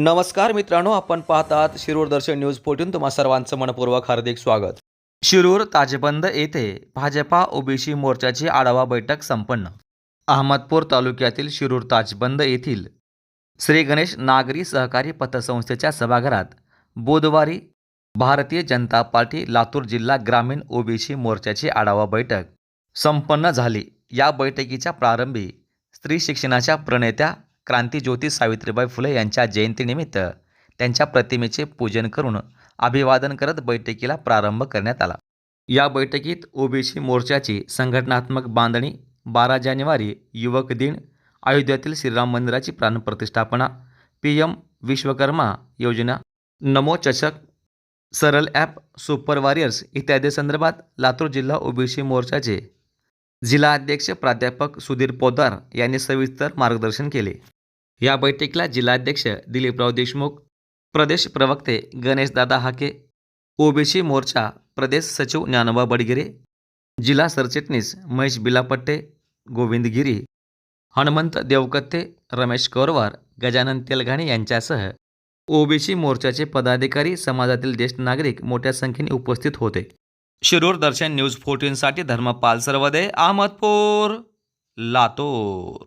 नमस्कार मित्रांनो आपण पाहतात शिरूर दर्शन न्यूज फोर्टून तुम्हा सर्वांचं मनपूर्वक हार्दिक स्वागत. शिरूर ताजबंद येथे भाजपा ओबीसी मोर्चाची आढावा बैठक संपन्न. अहमदपूर तालुक्यातील शिरूर ताजबंद येथील श्री गणेश नागरी सहकारी पतसंस्थेच्या सभागृहात बुधवारी भारतीय जनता पार्टी लातूर जिल्हा ग्रामीण ओबीसी मोर्चाची आढावा बैठक संपन्न झाली. या बैठकीच्या प्रारंभी स्त्री शिक्षणाच्या प्रणेत्या क्रांतीज्योती सावित्रीबाई फुले यांच्या जयंतीनिमित्त त्यांच्या प्रतिमेचे पूजन करून अभिवादन करत बैठकीला प्रारंभ करण्यात आला. या बैठकीत ओबीसी मोर्चाची संघटनात्मक बांधणी बारा जानेवारी युवक दिन अयोध्यातील श्रीराम मंदिराची प्राणप्रतिष्ठापना पी एम विश्वकर्मा योजना नमो चषक सरल ॲप सुपर वॉरियर्स इत्यादी संदर्भात लातूर जिल्हा ओबीसी मोर्चाचे जिल्हा अध्यक्ष प्राध्यापक सुधीर पोदार यांनी सविस्तर मार्गदर्शन केले. या बैठकीला जिल्हाध्यक्ष दिलीपराव देशमुख प्रदेश प्रवक्ते गणेशदादा हाके ओबीसी मोर्चा प्रदेश सचिव ज्ञानोबा बडगिरे जिल्हा सरचिटणीस महेश बिलापट्टे गोविंद गिरी हनुमंत देवकत्ते रमेश कौरवार गजानन तेलघाणे यांच्यासह ओबीसी मोर्चाचे पदाधिकारी समाजातील ज्येष्ठ नागरिक मोठ्या संख्येने उपस्थित होते. शिरूर दर्शन न्यूज फोर्टीनसाठी धर्मपाल सर्वदे अहमदपूर लातूर.